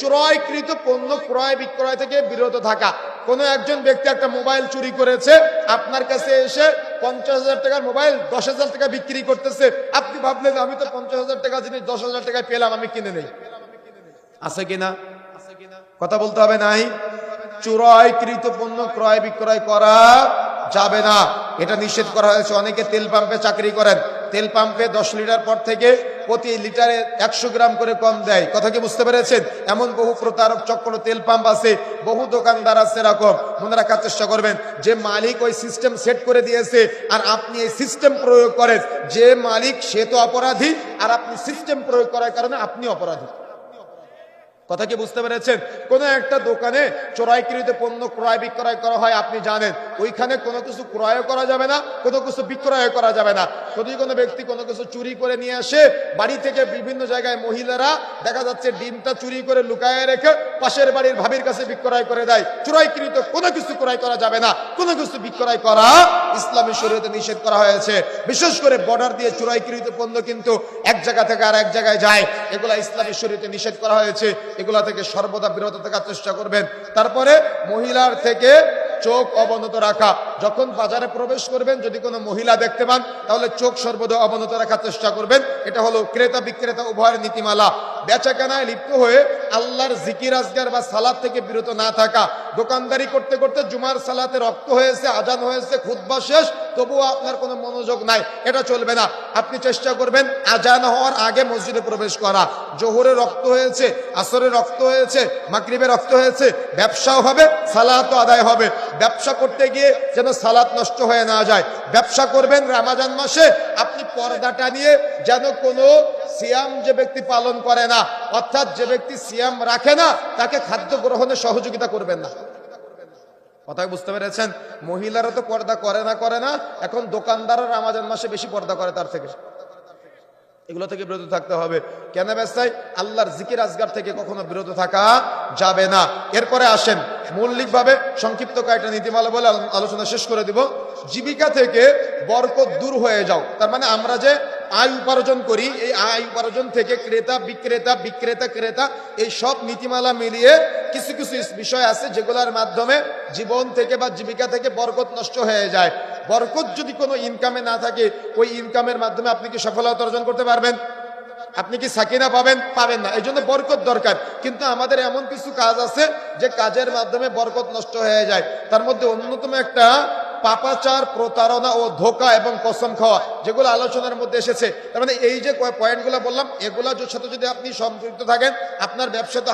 ক্রয়কৃত পণ্য ক্রয় বিক্রয় থেকে বিরত থাকা। কোনো একজন ব্যক্তি একটা মোবাইল চুরি করেছে, আপনার কাছে এসে পঞ্চাশ হাজার টাকার মোবাইল দশ হাজার টাকা বিক্রি করতেছে। আপনি ভাবলেন, আমি তো পঞ্চাশ হাজার টাকা জিনিস দশ হাজার টাকায় পেলাম, আমি কিনে নেই। আছে কিনা কথা বলতে হবে নাই? চুরাইকৃত পণ্য ক্রয় বিক্রয় করা যাবে না। এটা নিষেধ করা হয়েছে। অনেকে তেল পাম্পে চাকরি করেন। তেল পাম্পে দশ লিটার পর থেকে প্রতি লিটারে একশো গ্রাম করে কম দেয়। কথা কি বুঝতে পেরেছেন? এমন বহু প্রতারক চক্র, তেল পাম্প আছে, বহু দোকানদার আছে এরকম। মনে রাখার চেষ্টা করবেন, যে মালিক ওই সিস্টেম সেট করে দিয়েছে আর আপনি এই সিস্টেম প্রয়োগ করেন। যে মালিক সে তো অপরাধী আর আপনি সিস্টেম প্রয়োগ করার কারণে আপনি অপরাধী। কথা কি বুঝতে পেরেছেন? কোন একটা দোকানে চোরাইকৃত পণ্য ক্রয় বিক্রয় করা হয়, আপনি জানেন। ওইখানে কোনো কিছু ক্রয় করা যাবে না, কোনো কিছু বিক্রয় করা যাবে না। যদি কোনো ব্যক্তি কোনো কিছু চুরি করে নিয়ে আসে, বাড়ি থেকে বিভিন্ন জায়গায় মহিলারা, দেখা যাচ্ছে ডিমটা চুরি করে লুকায় রেখে পাশের বাড়ির ভাবির কাছে বিক্রয় করে দেয়। চোরাইকৃত কোনো কিছু ক্রয় করা যাবে না, কোনো কিছু বিক্রয় করা ইসলামী শরীয়তে নিষেধ করা হয়েছে। বিশেষ করে বর্ডার দিয়ে চোরাইকৃত পণ্য কিন্তু এক জায়গা থেকে আর এক জায়গায় যায়। এগুলা ইসলামী শরীয়তে নিষেধ করা হয়েছে। এগুলা থেকে সর্বদা বিরত থাকার চেষ্টা করবেন। তারপরে মহিলার থেকে চোখ অবনত রাখা। যখন বাজারে প্রবেশ করবেন, যদি কোনো মহিলা দেখতে পান, তাহলে চোখ সর্বদা অবনত রাখার চেষ্টা করবেন। এটা হলো ক্রেতা বিক্রেতা উভয়ের নীতিমালা। বেচা কেনায় লিপ্ত হয়ে আল্লাহর জিকির, আজগার বা সালাদ থেকে বিরত না থাকা। দোকানদারি করতে করতে জুমার সালাতে রক্ত হয়েছে, আজান হয়েছে খুদ্া শেষ। তবুও আপনার কোনো মনোযোগ নাই, এটা চলবে না। আপনি চেষ্টা করবেন আজান হওয়ার আগে মসজিদে প্রবেশ করা। জোহরে রক্ত হয়েছে, আসরে রক্ত হয়েছে, মাগরিবে রক্ত হয়েছে, ব্যবসাও হবে সালাত আদায় হবে। ব্যবসা করতে গিয়ে যেন সালাত নষ্ট হয়ে না যায়। ব্যবসা করবেন রামাজান মাসে, আপনি পর্দাটা নিয়ে যেন কোনো সিয়াম যে ব্যক্তি পালন করে না, অর্থাৎ যে ব্যক্তি সিয়াম রাখে না, তাকে খাদ্য গ্রহণে সহযোগিতা করবেন না। কথা বুঝতে পেরেছেন? মহিলারা তো পর্দা করে না করে না। এখন দোকানদাররা রামাজান মাসে বেশি পর্দা করে তার থেকে। এগুলো থেকে বিরত থাকতে হবে। কেন ব্যবসায়? আল্লাহর জিকির আজগার থেকে কখনো বিরত থাকা যাবে না। এরপরে আসেন। মৌলিকভাবে সংক্ষিপ্ত কয়েকটা নীতিমালা বলে আলোচনা শেষ করে দিব। জীবিকা থেকে বরকত দূর হয়ে যাও। তার মানে আমরা যে আয় উপার্জন করি, এই আয় উপার্জন থেকে ক্রেতা, বিক্রেতা বিক্রেতা, ক্রেতা, এই সব নীতিমালা মিলিয়ে কিছু কিছু বিষয় আছে যেগুলোর মাধ্যমে জীবন থেকে বা জীবিকা থেকে বরকত নষ্ট হয়ে যায়। বরকত যদি কোনো ইনকামে না থাকে, ওই ইনকামের মাধ্যমে আপনি কি সফলতা অর্জন করতে পারবেন? আপনি কি সাকিনা পাবেন? পাবেন না। এই জন্য বরকত দরকার। কিন্তু আমাদের এমন কিছু কাজ আছে যে কাজের মাধ্যমে বরকত নষ্ট হয়ে যায়। তার মধ্যে অন্যতম একটা পাপাচার, প্রতারণা ও ধোকা এবং কসম খাওয়া, যেগুলো আলোচনার মধ্যে এসেছে। তার মানে এই যে পয়েন্টগুলো বললাম, এগুলোর সাথে যদি আপনি সম্পৃক্ত থাকেন, আপনার ব্যবসা তো